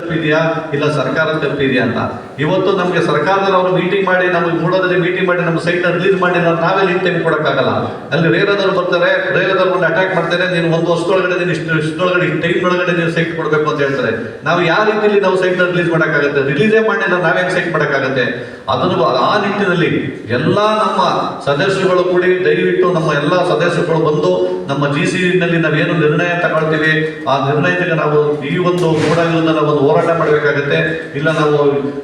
ತಪ್ಪಿದೆಯಾ ಇಲ್ಲ ಸರ್ಕಾರ ತಪ್ಪಿದೆಯಾ ಅಂತ? ಇವತ್ತು ನಮಗೆ ಸರ್ಕಾರದವರು ಮೀಟಿಂಗ್ ಮಾಡಿ, ನಮಗೆ ಮೂಡೋದಲ್ಲಿ ಮೀಟಿಂಗ್ ಮಾಡಿ, ನಮ್ಮ ಸೈಟ್ ರಿಲೀಸ್ ಮಾಡಿ ನಾವು ನಾವೇ ಲೀಡ್ ಟೈಮ್ ಕೊಡೋಕ್ಕಾಗಲ್ಲ. ಅಲ್ಲಿ ರೇರದವ್ರು ಬರ್ತಾರೆ ರೇರದವ್ರು ಒಂದು ಅಟ್ಯಾಕ್ ಮಾಡ್ತಾರೆ, ನೀನು ಒಂದು ವರ್ಷದೊಳಗಡೆ ನೀನು ಇಷ್ಟು ಇಷ್ಟೊಳಗಡೆ ಟೈಮ್ ಒಳಗಡೆ ನೀವು ಸೈಟ್ ಕೊಡಬೇಕು ಅಂತ ಹೇಳ್ತಾರೆ. ನಾವು ಯಾವ ರೀತಿಯಲ್ಲಿ ನಾವು ಸೈಟ್ ರಿಲೀಸ್ ಮಾಡೋಕ್ಕಾಗುತ್ತೆ? ರಿಲೀಸೇ ಮಾಡಿಲ್ಲ ನಾವೇನು ಸೈಟ್ ಮಾಡೋಕ್ಕಾಗತ್ತೆ? ಅದನ್ನು ಆ ನಿಟ್ಟಿನಲ್ಲಿ ಎಲ್ಲ ನಮ್ಮ ಸದಸ್ಯರುಗಳು ಕೂಡಿ ದಯವಿಟ್ಟು ನಮ್ಮ ಎಲ್ಲ ಸದಸ್ಯರುಗಳು ಬಂದು ನಮ್ಮ ಜಿ ಸಿ ನಲ್ಲಿ ನಾವೇನು ನಿರ್ಣಯ ತಗೊಳ್ತೀವಿ, ಆ ನಿರ್ಣಯದಲ್ಲಿ ನಾವು ಈ ಒಂದು ನಾವು ಒಂದು ಹೋರಾಟ ಮಾಡಬೇಕಾಗತ್ತೆ. ಇಲ್ಲ ನಾವು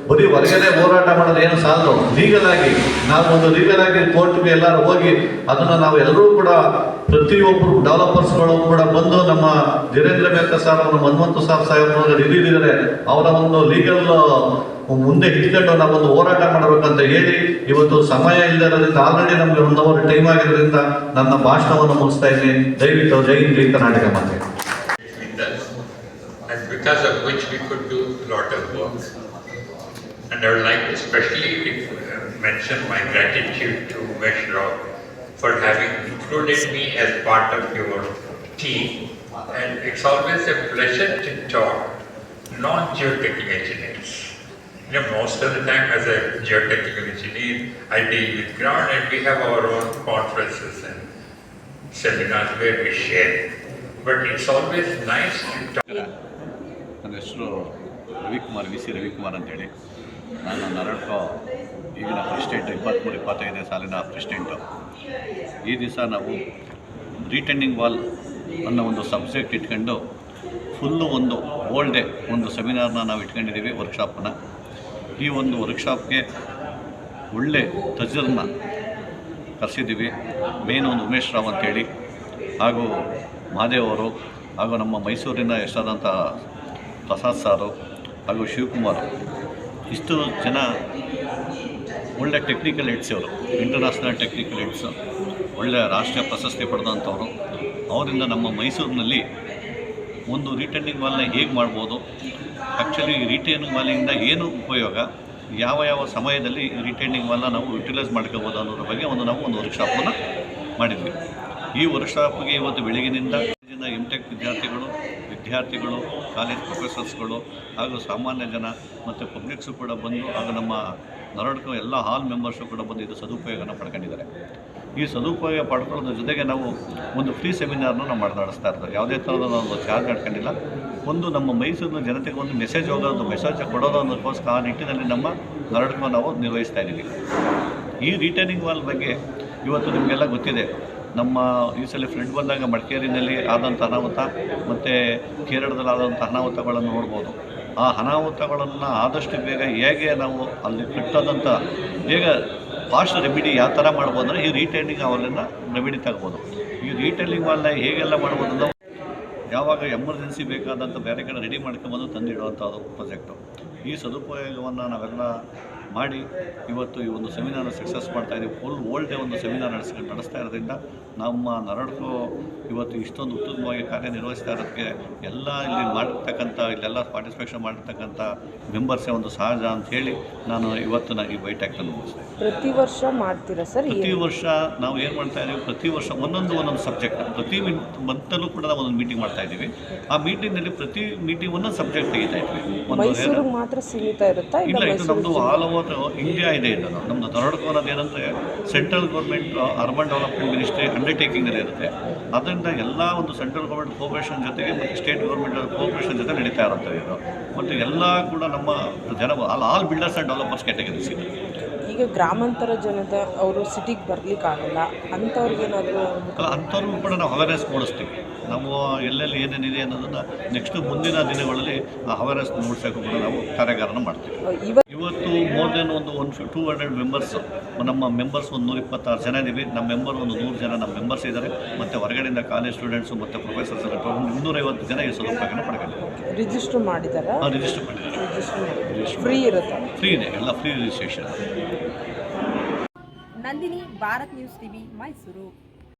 ಬರೀ ಹೊರಗಡೆ ಹೋರಾಟ ಮಾಡೋದು ಏನು ಸಾಲದು? ಲೀಗಲ್ ಆಗಿ. ನಾವು ಒಂದು ಲೀಗಲ್ ಆಗಿ ಕೋರ್ಟ್ಗೆ ಎಲ್ಲರೂ ಹೋಗಿ ಅದನ್ನ ನಾವು ಎಲ್ಲರೂ ಕೂಡ ಪ್ರತಿಯೊಬ್ಬರು ಡೆವಲಪರ್ಸ್ಗಳು ಕೂಡ ಬಂದು ನಮ್ಮ ಧೀರೇಂದ್ರ ಮೇಕ ಸರ್ ಅವರು, ಹನುಮಂತು ಸರ್ ಸಾಹೇಬ್ ಹಿಡಿದಿದ್ದಾರೆ ಅವರ ಒಂದು ಲೀಗಲ್ ಮುಂದೆ ಇಟ್ಕೊಂಡು ನಾವೊಂದು ಹೋರಾಟ ಮಾಡಬೇಕಂತ ಹೇಳಿ ಇವತ್ತು ಸಮಯ ಇಲ್ಲದರಿಂದ ಆಲ್ರೆಡಿ ನಮಗೆ ಒಂದು ಅವರ್ ಟೈಮ್ ಆಗಿರೋದ್ರಿಂದ ನನ್ನ ಭಾಷಣವನ್ನು ಮುಗಿಸ್ತಾ ಇದ್ದೀನಿ. ದಯವಿಟ್ಟು ಜೈ ಹಿಂದ್, ಜೈ ಕರ್ನಾಟಕ ಮಾತೆ. Because which we could do lot. And I would like to especially uh, mention my gratitude to Umesh Rao for having included me as part of your team. And it's always a pleasure to talk non-geotechnical engineers. You know, most of the time as a geotechnical engineer, I deal with ground and we have our own conferences and seminars where we share. But it's always nice to talk. ನನ್ನ ಹೆಸರು Ravikumar V C Ravikumar ಅಂತೇಳಿ ನಾನು ನರಡ್ಕೋ ಈಗಿನ president ಇಪ್ಪತ್ತ್ಮೂರು ಇಪ್ಪತ್ತೈದನೇ ಸಾಲಿನ president. ಈ ದಿವಸ ನಾವು ರೀಟೆಂಡಿಂಗ್ ವಾಲ್ ಅನ್ನೋ ಒಂದು ಸಬ್ಜೆಕ್ಟ್ ಇಟ್ಕೊಂಡು ಫುಲ್ಲು ಒಂದು ಓಲ್ಡ್ ಡೇ ಒಂದು ಸೆಮಿನಾರ್ನ ನಾವು ಇಟ್ಕೊಂಡಿದ್ದೀವಿ ವರ್ಕ್ಶಾಪನ್ನು ಈ ಒಂದು ವರ್ಕ್ಶಾಪ್ಗೆ ಒಳ್ಳೆ ತಜ್ಜರನ್ನ ಕರೆಸಿದ್ದೀವಿ. ಮೇನ್ ಒಂದು ಉಮೇಶ್ ರಾವ್ ಅಂತೇಳಿ, ಹಾಗೂ ಮಹಾದೇವ್ ಅವರು, ಹಾಗೂ ನಮ್ಮ ಮೈಸೂರಿನ ಹೆಸರಾದಂಥ ಪ್ರಸಾದ್ ಸಾರು, ಹಾಗೂ ಶಿವಕುಮಾರ್. ಇಷ್ಟು ಜನ ಒಳ್ಳೆ ಟೆಕ್ನಿಕಲ್ ಹೆಡ್ಸ್ ಅವರು ಇಂಟರ್ನ್ಯಾಷನಲ್ ಟೆಕ್ನಿಕಲ್ ಹೆಡ್ಸು ಒಳ್ಳೆಯ ರಾಷ್ಟ್ರೀಯ ಪ್ರಶಸ್ತಿ ಪಡೆದಂಥವ್ರು. ಅವರಿಂದ ನಮ್ಮ ಮೈಸೂರಿನಲ್ಲಿ ಒಂದು ರಿಟರ್ನಿಂಗ್ ವಾಲ್ನ ಹೇಗೆ ಮಾಡ್ಬೋದು? ಆ್ಯಕ್ಚುಲಿ ರಿಟರ್ನಿಂಗ್ ವಾಲಿಂದ ಏನು ಉಪಯೋಗ? ಯಾವ ಯಾವ ಸಮಯದಲ್ಲಿ ರಿಟರ್ನಿಂಗ್ ವಾಲ್ನ ನಾವು ಯುಟಿಲೈಸ್ ಮಾಡ್ಕೋಬೋದು ಅನ್ನೋದ್ರ ಬಗ್ಗೆ ಒಂದು ನಾವು ಒಂದು ವರ್ಕ್ಶಾಪನ್ನು ಮಾಡಿದ್ವಿ. ಈ ವರ್ಕ್ಶಾಪ್ಗೆ ಇವತ್ತು ಬೆಳಗಿನಿಂದ ಎಂ ಟೆಕ್ ವಿದ್ಯಾರ್ಥಿಗಳು ವಿದ್ಯಾರ್ಥಿಗಳು ಕಾಲೇಜ್ ಪ್ರೊಫೆಸರ್ಸ್ಗಳು ಹಾಗೂ ಸಾಮಾನ್ಯ ಜನ ಮತ್ತು ಪಬ್ಲಿಕ್ಸು ಕೂಡ ಬಂದು ಹಾಗೂ ನಮ್ಮ ನರಡ್ಕೋ ಎಲ್ಲ ಹಾಲ್ ಮೆಂಬರ್ಸು ಕೂಡ ಬಂದು ಇದು ಸದುಪಯೋಗನ ಪಡ್ಕೊಂಡಿದ್ದಾರೆ. ಈ ಸದುಪಯೋಗ ಪಡ್ಕೊಳ್ಳೋದ್ರ ಜೊತೆಗೆ ನಾವು ಒಂದು ಫ್ರೀ ಸೆಮಿನಾರ್ನ ನಾವು ಮಾಡಿ ನಡೆಸ್ತಾ ಇರ್ತೀವಿ ಯಾವುದೇ ಥರದ ಒಂದು ಚಾರ್ಜ್ ಮಾಡ್ಕೊಂಡಿಲ್ಲ. ಒಂದು ನಮ್ಮ ಮೈಸೂರಿನ ಜನತೆಗೆ ಒಂದು ಮೆಸೇಜ್ ಹೋಗೋದು ಮೆಸೇಜ್ ಕೊಡೋದು ಅನ್ನೋದಕ್ಕೋಸ್ಕರ ಆ ನಿಟ್ಟಿನಲ್ಲಿ ನಮ್ಮ ನರಡ್ಕೋ ನಾವು ನಿರ್ವಹಿಸ್ತಾ ಇದ್ದೀವಿ. ಈ ರಿಟರ್ನಿಂಗ್ ವಾಲ್ ಬಗ್ಗೆ ಇವತ್ತು ನಿಮಗೆಲ್ಲ ಗೊತ್ತಿದೆ. ನಮ್ಮ ಈ ಸಲ ಫ್ಲಡ್ ಬಂದಾಗ ಮಡಿಕೇರಿನಲ್ಲಿ ಆದಂಥ ಅನಾಹುತ ಮತ್ತು ಕೇರಳದಲ್ಲಿ ಆದಂಥ ಅನಾಹುತಗಳನ್ನು ನೋಡ್ಬೋದು. ಆ ಅನಾಹುತಗಳನ್ನು ಆದಷ್ಟು ಬೇಗ ಹೇಗೆ ನಾವು ಅಲ್ಲಿ ಕಟ್ಟದಂಥ ಬೇಗ ಫಾಸ್ಟ್ ರೆಮಿಡಿ ಯಾವ ಥರ ಮಾಡ್ಬೋದು ಅಂದರೆ ಈ ರೀಟೈಲಿಂಗ್ ಅವರನ್ನು ರೆಮಿಡಿ ತಗ್ಬೋದು. ಈ ರೀಟೈಲಿಂಗ್ ವಾಲ್ನ ಹೇಗೆಲ್ಲ ಮಾಡ್ಬೋದು ಯಾವಾಗ ಎಮರ್ಜೆನ್ಸಿ ಬೇಕಾದಂಥ ಬೇರೆ ಕಡೆ ರೆಡಿ ಮಾಡ್ಕೊಂಬಂದು ತಂದಿಡುವಂಥದ್ದು ಪ್ರಾಜೆಕ್ಟು. ಈ ಸದುಪಯೋಗವನ್ನು ನಾವೆಲ್ಲ ಮಾಡಿ ಇವತ್ತು ಈ ಒಂದು ಸೆಮಿನಾರ್ ಸಕ್ಸಸ್ ಮಾಡ್ತಾ ಇದ್ದೀವಿ. ಫುಲ್ ಓಲ್ಡ್ ಡೇ ಒಂದು ಸೆಮಿನಾರ್ ನಡೆಸ್ಕೊಂಡು ನಡೆಸ್ತಾ ಇರೋದ್ರಿಂದ ನಮ್ಮ ನರಡ್ಕೋ ಇವತ್ತು ಇಷ್ಟೊಂದು ಉತ್ತಮವಾಗಿ ಕಾರ್ಯನಿರ್ವಹಿಸ್ತಾ ಇರೋದಕ್ಕೆ ಎಲ್ಲ ಇಲ್ಲಿ ಮಾಡಿರ್ತಕ್ಕಂಥ ಇಲ್ಲೆಲ್ಲ ಪಾರ್ಟಿಸಿಪೇಷನ್ ಮಾಡಿರ್ತಕ್ಕಂಥ ಮೆಂಬರ್ಸೇ ಒಂದು ಸಹಜ ಅಂತ ಹೇಳಿ ನಾನು ಇವತ್ತು ನಾನು ಈ ಬೈಟ್ ಮುಗಿಸ್ತೇನೆ ಪ್ರತಿ ವರ್ಷ ಮಾಡ್ತೀರಾ ಸರ್ ಪ್ರತಿ ವರ್ಷ ನಾವು ಏನು ಮಾಡ್ತಾ ಇದ್ದೀವಿ? ಪ್ರತಿ ವರ್ಷ ಒಂದೊಂದು ಒಂದೊಂದು ಸಬ್ಜೆಕ್ಟ್ ಪ್ರತಿ ಮಂತಲ್ಲೂ ಕೂಡ ನಾವು ಒಂದು ಮೀಟಿಂಗ್ ಮಾಡ್ತಾ ಇದ್ದೀವಿ. ಆ ಮೀಟಿಂಗ್ನಲ್ಲಿ ಪ್ರತಿ ಮೀಟಿಂಗ್ ಒಂದೊಂದು ಸಬ್ಜೆಕ್ಟ್ ತೆಗಿತಾ ಇದ್ವಿ. ಮಾತ್ರ ಸೀಮಿತ ಇರುತ್ತಾ? ಇಲ್ಲ ಇದು ನಮ್ಮದು ಆಲ್ ಓವರ್ ಇಂಡಿಯಾ ಇದೆ ಇದು. ನಮ್ಮದು ತರಡ್ಕೋ ಅನ್ನೋದು ಏನಂದರೆ central government urban development ministry ಅಂಡರ್ಟೇಕಿಂಗಲ್ಲಿ ಇರುತ್ತೆ. ಅದರಿಂದ ಎಲ್ಲ ಒಂದು ಸೆಂಟ್ರಲ್ ಗೌರ್ಮೆಂಟ್ ಕೋಪರೇಷನ್ ಜೊತೆಗೆ ಮತ್ತು ಸ್ಟೇಟ್ ಗೌರ್ಮೆಂಟ್ ಕೋಪರೇಷನ್ ಜೊತೆ ನಡೀತಾ ಇರುತ್ತೆ ಇದು. ಮತ್ತು ಎಲ್ಲ ಕೂಡ ನಮ್ಮ ಜನ all all builders and developers categories ಇದೆ. ಈಗ ಗ್ರಾಮಾಂತರ ಜನತೆ ಅವರು ಸಿಟಿಗೆ ಬರಲಿಕ್ಕಾಗಲ್ಲ ಅಂಥವ್ರಿಗೇನಾದರೂ ಏನಾದರೂ ಅಂಥವ್ರಿಗೂ ಕೂಡ ನಾವು ಅವೇರ್ನೆಸ್ ಮೂಡಿಸ್ತೀವಿ. ನಾವು ಎಲ್ಲೆಲ್ಲಿ ಏನೇನಿದೆ ಅನ್ನೋದನ್ನು ನೆಕ್ಸ್ಟ್ ಮುಂದಿನ ದಿನಗಳಲ್ಲಿ ಆ ಅವೇರ್ನೆಸ್ ಮೂಡಿಸೋಕ್ಕೂ ಕೂಡ ನಾವು ಕಾರ್ಯಾಗಾರನ ಮಾಡ್ತೀವಿ. ಇವತ್ತು ಮೋರ್ ದೆನ್ ಒಂದು ಒನ್ ಟೂ ಹಂಡ್ರೆಡ್ ಮೆಂಬರ್ಸ್ ನಮ್ಮ ಮೆಂಬರ್ಸ್ ಒಂದು ನೂರ ಇಪ್ಪತ್ತಾರು ಜನ ಇದ್ದೀವಿ ನಮ್ಮ ಮೆಂಬರ್ ಒಂದು ನೂರು ಜನ ನಮ್ಮ ಮೆಂಬರ್ಸ್ ಇದ್ದಾರೆ. ಮತ್ತು ಹೊರಗಡೆಯಿಂದ ಕಾಲೇಜ್ ಸ್ಟೂಡೆಂಟ್ಸು ಮತ್ತು ಪ್ರೊಫೆಸರ್ಸ್ ಎಲ್ಲ ಒಂದು ಇನ್ನೂರೈವತ್ತು ಜನ ಈ ಸದುಪಯೋಗನ ಪಡ್ಕೊಂಡಿದ್ದಾರೆ ರಿಜಿಸ್ಟರ್ ಮಾಡಿದಾರಾ? ರಿಜಿಸ್ಟರ್ ಮಾಡಿದ್ದಾರೆ. ರಿಜಿಸ್ಟರ್ ಫ್ರೀ ಇರುತ್ತೆ? ಫ್ರೀ ಇದೆ. ಎಲ್ಲ free registration Nandini Bharat news TV Mysuru.